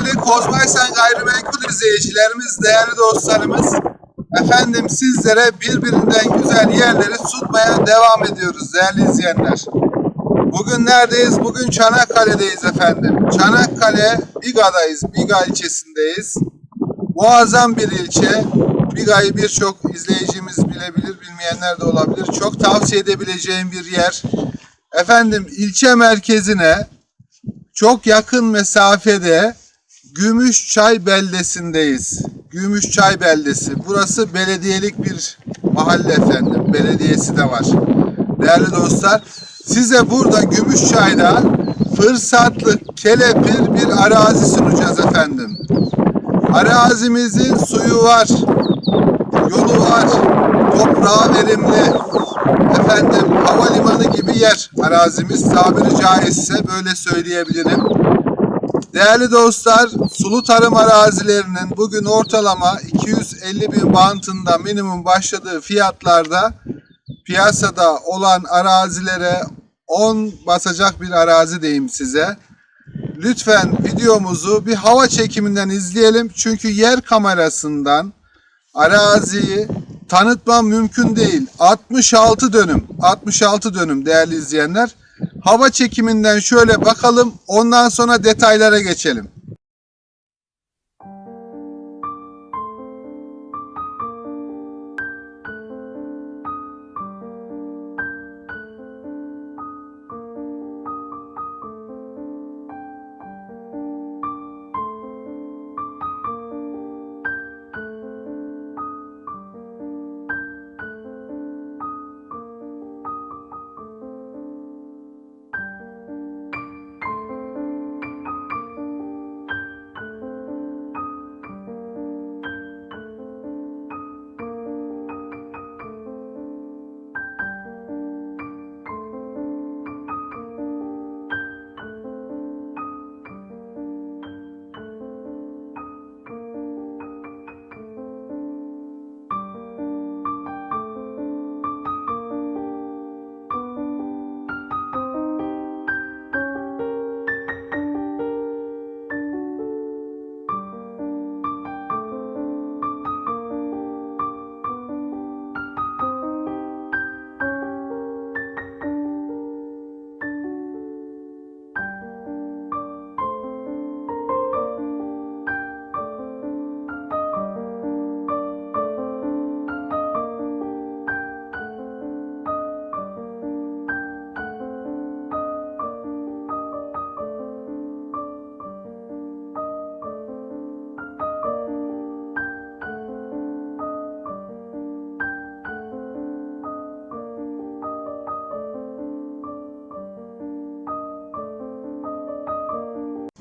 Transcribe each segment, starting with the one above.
Değerli Kozmaysan Gayrimenkul izleyicilerimiz, değerli dostlarımız, efendim sizlere birbirinden güzel yerleri sunmaya devam ediyoruz değerli izleyenler. Bugün neredeyiz? Bugün Çanakkale'deyiz efendim. Çanakkale, Biga'dayız. Biga ilçesindeyiz. Muazzam bir ilçe. Biga'yı birçok izleyicimiz bilebilir, bilmeyenler de olabilir. Çok tavsiye edebileceğim bir yer. Efendim ilçe merkezine çok yakın mesafede Gümüşçay beldesindeyiz. Gümüşçay beldesi. Burası belediyelik bir mahalle efendim. Belediyesi de var. Değerli dostlar, size burada Gümüşçay'da fırsatlı kelepir bir arazi sunacağız efendim. Arazimizin suyu var, yolu var, toprağı verimli, efendim havalimanı gibi yer arazimiz tabiri caizse böyle söyleyebilirim. Değerli dostlar, sulu tarım arazilerinin bugün ortalama 250 bin bantında minimum başladığı fiyatlarda piyasada olan arazilere 10 basacak bir arazi diyeyim size. Lütfen videomuzu bir hava çekiminden izleyelim. Çünkü yer kamerasından araziyi tanıtmam mümkün değil. 66 dönüm, 66 dönüm değerli izleyenler. Hava çekiminden şöyle bakalım, ondan sonra detaylara geçelim.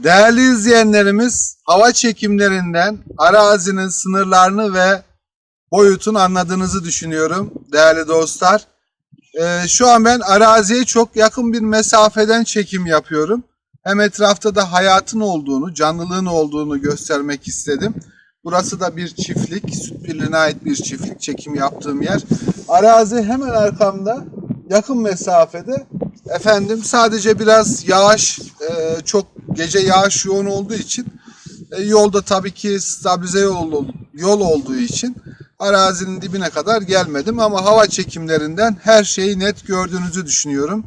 Değerli izleyenlerimiz, hava çekimlerinden arazinin sınırlarını ve boyutunu anladığınızı düşünüyorum değerli dostlar. Ee, şu an ben araziye çok yakın bir mesafeden çekim yapıyorum. Hem etrafta da hayatın olduğunu, canlılığın olduğunu göstermek istedim. Burası da bir çiftlik, süt birliğine ait bir çiftlik çekim yaptığım yer. Arazi hemen arkamda, yakın mesafede. Efendim sadece biraz yağış, e, çok gece yağış yoğun olduğu için e, yolda tabii ki stabilize yol, yol olduğu için arazinin dibine kadar gelmedim ama hava çekimlerinden her şeyi net gördüğünüzü düşünüyorum.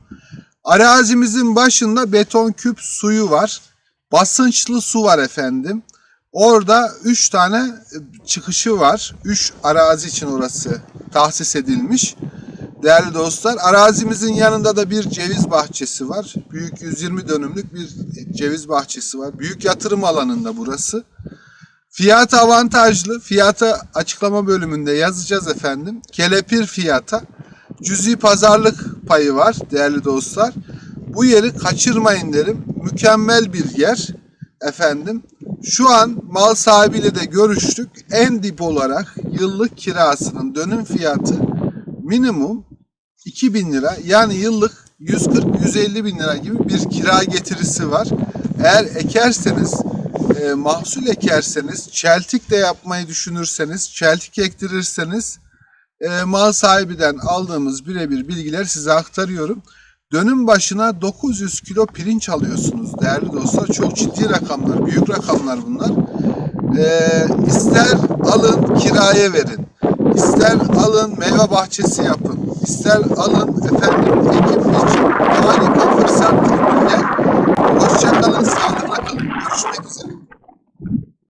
Arazimizin başında beton küp suyu var. Basınçlı su var efendim. Orada 3 tane e, çıkışı var. 3 arazi için orası tahsis edilmiş. Değerli dostlar, arazimizin yanında da bir ceviz bahçesi var. Büyük 120 dönümlük bir ceviz bahçesi var. Büyük yatırım alanında burası. Fiyat avantajlı. Fiyatı açıklama bölümünde yazacağız efendim. Kelepir fiyata. Cüzi pazarlık payı var değerli dostlar. Bu yeri kaçırmayın derim. Mükemmel bir yer efendim. Şu an mal sahibiyle de görüştük. En dip olarak yıllık kirasının dönüm fiyatı minimum 2000 lira yani yıllık 140-150 bin lira gibi bir kira getirisi var. Eğer ekerseniz e, mahsul ekerseniz, çeltik de yapmayı düşünürseniz, çeltik ektirirseniz e, mal sahibinden aldığımız birebir bilgiler size aktarıyorum. Dönüm başına 900 kilo pirinç alıyorsunuz değerli dostlar. Çok ciddi rakamlar, büyük rakamlar bunlar. E, ister alın kiraya verin, ister alın meyve bahçesi yapın, ister alın efendim ekip için harika fırsat. Hoşçakalın, sağlıkla kalın. Görüşmek üzere.